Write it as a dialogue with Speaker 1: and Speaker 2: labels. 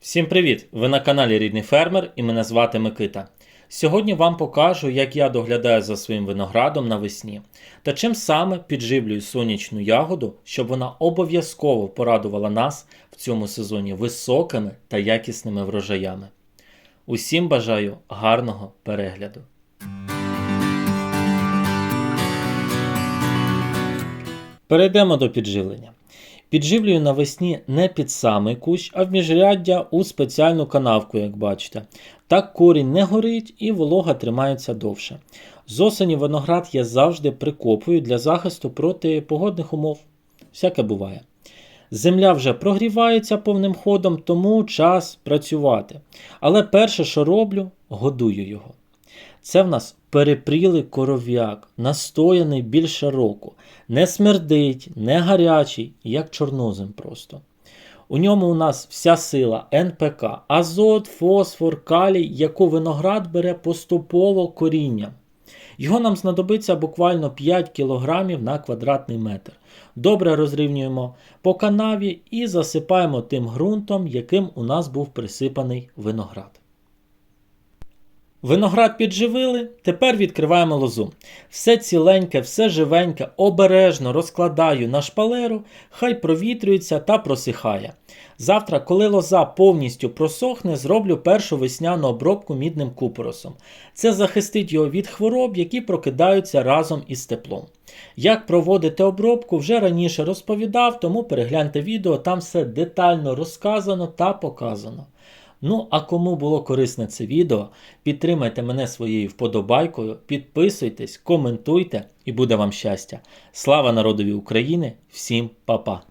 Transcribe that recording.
Speaker 1: Всім привіт! Ви на каналі Рідний Фермер і мене звати Микита. Сьогодні вам покажу, як я доглядаю за своїм виноградом навесні та чим саме підживлюю сонячну ягоду, щоб вона обов'язково порадувала нас в цьому сезоні високими та якісними врожаями. Усім бажаю гарного перегляду! Перейдемо до підживлення. Підживлюю навесні не під самий кущ, а в міжряддя у спеціальну канавку, як бачите. Так корінь не горить і волога тримається довше. З осені виноград я завжди прикопую для захисту проти погодних умов. Всяке буває. Земля вже прогрівається повним ходом, тому час працювати. Але перше, що роблю, годую його. Це в нас перепрілий коров'як, настояний більше року. Не смердить, не гарячий, як чорнозем просто. У ньому у нас вся сила НПК, азот, фосфор, калій, яку виноград бере поступово корінням. Його нам знадобиться буквально 5 кг на квадратний метр. Добре розрівнюємо по канаві і засипаємо тим ґрунтом, яким у нас був присипаний виноград. Виноград підживили, тепер відкриваємо лозу. Все ціленьке, все живеньке, обережно розкладаю на шпалеру, хай провітрюється та просихає. Завтра, коли лоза повністю просохне, зроблю першу весняну обробку мідним купоросом. Це захистить його від хвороб, які прокидаються разом із теплом. Як проводити обробку, вже раніше розповідав, тому перегляньте відео, там все детально розказано та показано. Ну, а кому було корисне це відео, підтримайте мене своєю вподобайкою, підписуйтесь, коментуйте і буде вам щастя. Слава народові України! Всім па-па!